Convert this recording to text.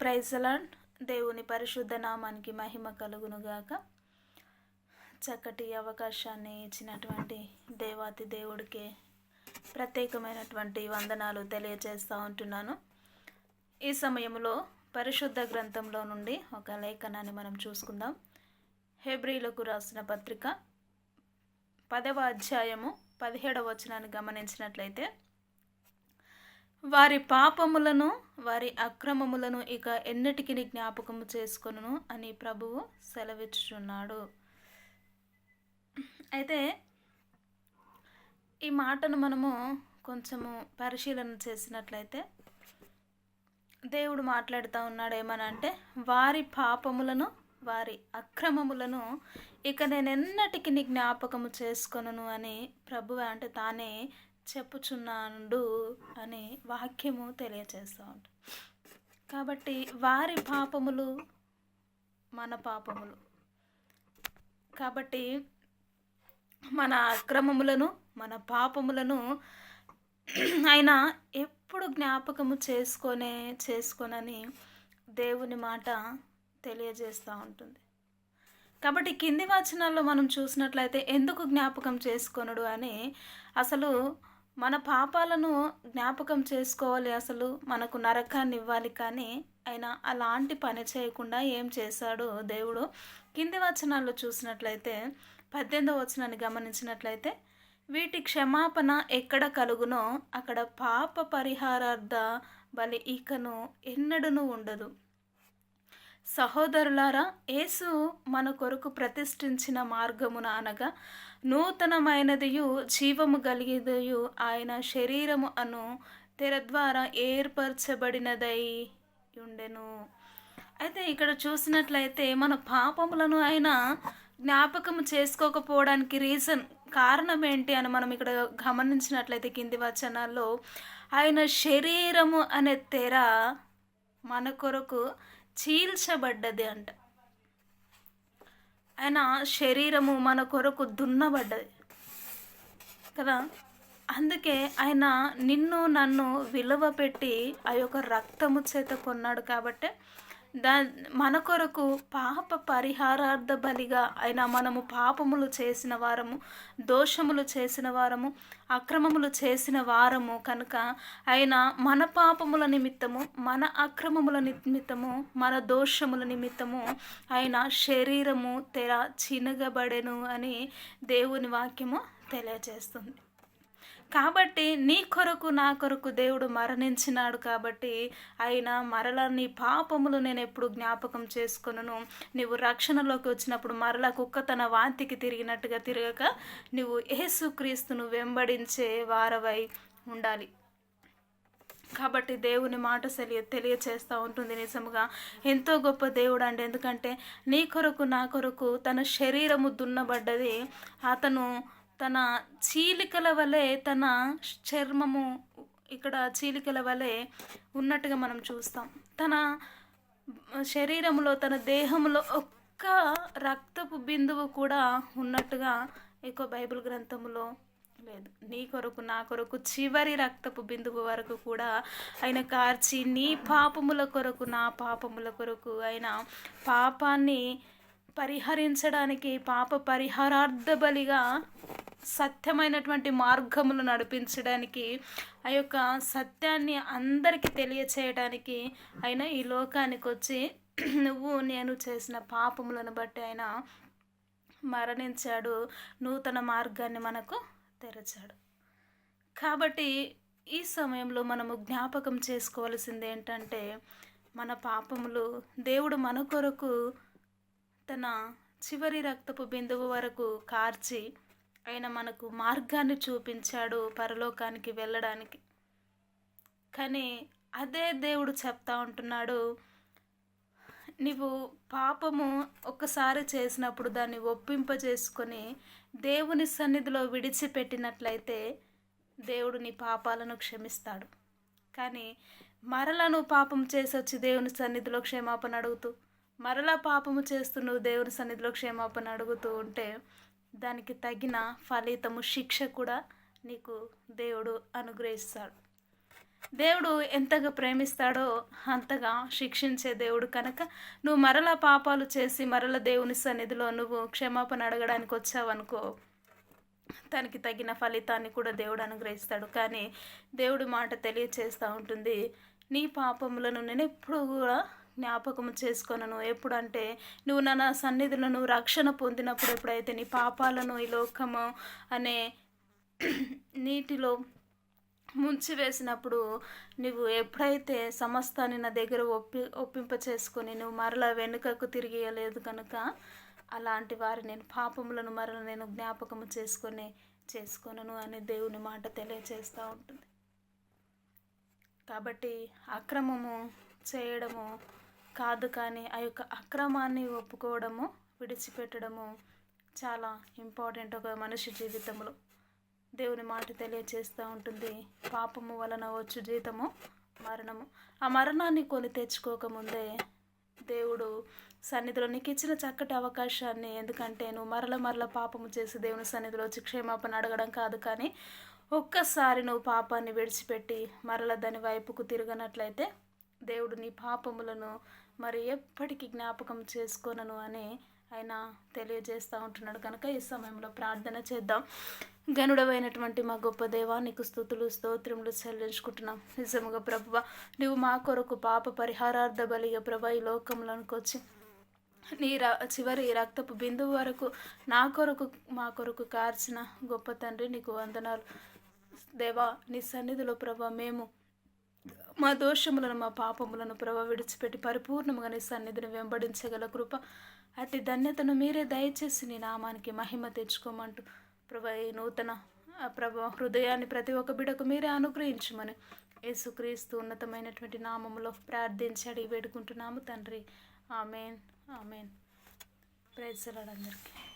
ప్రైజలాన్ దేవుని పరిశుద్ధ నామానికి మహిమ కలుగునుగాక. చక్కటి అవకాశాన్ని ఇచ్చినటువంటి దేవాతి దేవుడికి ప్రత్యేకమైనటువంటి వందనాలు తెలియజేస్తూ ఉంటున్నాను. ఈ సమయంలో పరిశుద్ధ గ్రంథంలో నుండి ఒక లేఖనాన్ని మనం చూసుకుందాం. హెబ్రిలకు రాసిన పత్రిక పదవ అధ్యాయము పదిహేడవ వచనాన్ని గమనించినట్లయితే వారి పాపములను వారి అక్రమములను ఇక ఎన్నటికి జ్ఞాపకము చేసుకొను అని ప్రభువు సెలవిచ్చుచున్నాడు. అయితే ఈ మాటను మనము కొంచెము పరిశీలన చేసినట్లయితే దేవుడు మాట్లాడుతూ ఉన్నాడు ఏమనంటే వారి పాపములను వారి అక్రమములను ఇక నేను ఎన్నటికి నీ జ్ఞాపకము చేసుకొను అని ప్రభువే అంటే తానే చెప్పుచున్నాడు అని వాక్యము తెలియచేస్తూ ఉంటుంది కాబట్టి వారి పాపములు మన పాపములు. కాబట్టి మన అక్రమములను మన పాపములను ఆయన ఎప్పుడు జ్ఞాపకము చేసుకొనే చేసుకోనని దేవుని మాట తెలియజేస్తూ ఉంటుంది. కాబట్టి కింది వచనాల్లో మనం చూసినట్లయితే ఎందుకు జ్ఞాపకం చేసుకొనడు అని అసలు మన పాపాలను జ్ఞాపకం చేసుకోవాలి అసలు. మనకు నరకాన్ని ఇవ్వాలి కానీ ఆయన అలాంటి పని చేయకుండా ఏం చేశాడు దేవుడు? కింది వచనాల్లో చూసినట్లయితే పద్దెనిమిదవ వచనాన్ని గమనించినట్లయితే వీటి క్షమాపణ ఎక్కడ కలుగునో అక్కడ పాప పరిహారార్థ బలి ఇకను ఎన్నడూనూ ఉండదు. సహోదరులారా యేసు మన కొరకు ప్రతిష్ఠించిన మార్గమున అనగా నూతనమైనదియు జీవము కలిగిదయు ఆయన శరీరము అను తెర ద్వారా ఏర్పరచబడినదై ఉండెను అయితే ఇక్కడ చూసినట్లయితే మన పాపములను ఆయన జ్ఞాపకం చేసుకోకపోవడానికి రీజన్ కారణం ఏంటి అని మనం ఇక్కడ గమనించినట్లయితే కింది వచనాల్లో ఆయన శరీరము అనే తెర మన కొరకు చీల్చబడ్డది అంట. ఆయన శరీరము మన కొరకు దున్నబడ్డది. కదా? అందుకే ఆయన నిన్ను నన్ను విలువ పెట్టి ఆ యొక్క రక్తము చేత కొన్నాడు కాబట్టి దా మన కొరకు పాప పరిహారార్థ బలిగా ఆయన మనము పాపములు చేసిన వారము దోషములు చేసిన వారము అక్రమములు చేసిన వారము కనుక ఆయన మన పాపముల నిమిత్తము మన అక్రమముల నిమిత్తము మన దోషముల నిమిత్తము ఆయన శరీరము తెర చినగబడెను అని దేవుని వాక్యము తెలియజేస్తుంది. కాబట్టి నీ కొరకు నా కొరకు దేవుడు మరణించినాడు కాబట్టి ఆయన మరల నీ పాపములు నేను ఎప్పుడు జ్ఞాపకం చేసుకును నువ్వు రక్షణలోకి వచ్చినప్పుడు మరల కుక్క తన వాంతికి తిరిగినట్టుగా తిరగక నువ్వు యేసుక్రీస్తును వెంబడించే వారవై ఉండాలి. కాబట్టి దేవుని మాట తెలియ తెలియచేస్తూ ఉంటుంది నిజముగా. ఎంతో గొప్ప దేవుడు అండి. ఎందుకంటే నీ కొరకు నా కొరకు తన శరీరము దున్నబడ్డది. అతను తన చీలికల వలె తన చర్మము ఇక్కడ చీలికల వలె ఉన్నట్టుగా మనం చూస్తాం. తన శరీరంలో తన దేహంలో ఒక్క రక్తపు బిందువు కూడా ఉన్నట్టుగా ఎక్కువ బైబిల్ గ్రంథంలో లేదు. నీ కొరకు నా కొరకు చివరి రక్తపు బిందువు వరకు కూడా ఆయన కార్చి నీ పాపముల కొరకు నా పాపముల కొరకు ఆయన పాపాన్ని పరిహరించడానికి పాప పరిహారార్థ బలిగా సత్యమైనటువంటి మార్గములు నడిపించడానికి ఆ యొక్క సత్యాన్ని అందరికీ తెలియచేయడానికి ఆయన ఈ లోకానికి వచ్చి నువ్వు నేను చేసిన పాపములను బట్టి ఆయన మరణించాడు నూతన మార్గాన్ని మనకు తెరచాడు. కాబట్టి ఈ సమయంలో మనము జ్ఞాపకం చేసుకోవాల్సింది ఏంటంటే మన పాపములు దేవుడు మన కొరకు తన చివరి రక్తపు బిందువు వరకు కార్చి ఆయన మనకు మార్గాన్ని చూపించాడు పరలోకానికి వెళ్ళడానికి. కానీ అదే దేవుడు చెప్తా ఉంటున్నాడు నీవు పాపము ఒక్కసారి చేసినప్పుడు దాన్ని ఒప్పింపజేసుకొని దేవుని సన్నిధిలో విడిచిపెట్టినట్లయితే దేవుడు నీ పాపాలను క్షమిస్తాడు. కానీ మరలా నువ్వు పాపం చేసి వచ్చి దేవుని సన్నిధిలో క్షమాపణ అడుగుతూ మరలా పాపము చేస్తూ నువ్వు దేవుని సన్నిధిలో క్షమాపణ అడుగుతూ ఉంటే దానికి తగిన ఫలితము శిక్ష కూడా నీకు దేవుడు అనుగ్రహిస్తాడు. దేవుడు ఎంతగా ప్రేమిస్తాడో అంతగా శిక్షించే దేవుడు కనుక నువ్వు మరల పాపాలు చేసి మరల దేవుని సన్నిధిలో నువ్వు క్షమాపణ అడగడానికి వచ్చావనుకో తనకి తగిన ఫలితాన్ని కూడా దేవుడు అనుగ్రహిస్తాడు. కానీ దేవుడి మాట తెలియచేస్తూ ఉంటుంది నీ పాపములను నేను ఎప్పుడు కూడా జ్ఞాపకం చేసుకొనను. ఎప్పుడంటే నువ్వు నా సన్నిధిలో నువ్వు రక్షణ పొందినప్పుడు ఎప్పుడైతే నీ పాపాలను ఈ లోకము అనే నీటిలో ముంచి వేసినప్పుడు నువ్వు ఎప్పుడైతే సమస్తాన్ని నా దగ్గర ఒప్పి ఒప్పింప చేసుకొని నువ్వు మరలా వెనుకకు తిరిగియలేదు కనుక అలాంటి వారి నేను పాపములను మరల నేను జ్ఞాపకము చేసుకొని చేసుకొనను అని దేవుని మాట తెలియచేస్తూ ఉంటుంది. కాబట్టి అక్రమము చేయడము కాదు కానీ ఆ యొక్క అక్రమాన్ని ఒప్పుకోవడము విడిచిపెట్టడము చాలా ఇంపార్టెంట్ ఒక మనిషి జీవితంలో. దేవుని మాట తెలియచేస్తూ ఉంటుంది. పాపము వలన వచ్చు జీతము మరణము. ఆ మరణాన్ని కొని తెచ్చుకోకముందే దేవుడు సన్నిధిలో నీకు ఇచ్చిన చక్కటి అవకాశాన్ని ఎందుకంటే నువ్వు మరల మరల పాపము చేసి దేవుని సన్నిధిలో వచ్చి క్షేమాపణ అడగడం కాదు కానీ ఒక్కసారి నువ్వు పాపాన్ని విడిచిపెట్టి మరల దాని వైపుకు తిరగనట్లయితే దేవుడు నీ పాపములను మరి ఎప్పటికీ జ్ఞాపకం చేసుకోనను అని ఆయన తెలియజేస్తూ ఉంటున్నాడు. కనుక ఈ సమయంలో ప్రార్థన చేద్దాం. గనుడవైనటువంటి మా గొప్ప దేవా నీకు స్థుతులు స్తోత్రములు చెల్లించుకుంటున్నాం. నిజముగా ప్రభువ నువ్వు మా కొరకు పాప పరిహారార్థ బలిగా ప్రభ ఈ లోకంలోనికి వచ్చి నీ ర చివరి రక్తపు బిందువు వరకు నా కొరకు మా కొరకు కార్చిన గొప్ప తండ్రి నీకు వందనాలు. దేవా నీ సన్నిధిలో ప్రభ మేము మా దోషములను మా పాపములను ప్రభ విడిచిపెట్టి పరిపూర్ణముగా నీ సన్నిధిని వెంబడించగల కృప అతి ధన్యతను మీరే దయచేసి నీ నామానికి మహిమ తెచ్చుకోమంటూ ప్రభ ఈ నూతన ప్రభ హృదయాన్ని ప్రతి ఒక్క బిడకు మీరే అనుగ్రహించమని యేసుక్రీస్తు ఉన్నతమైనటువంటి నామములో ప్రార్థించి అడిగి వేడుకుంటున్నాము తండ్రి. ఆమెన్. ఆమెన్. ప్రైజ్ అందరికీ.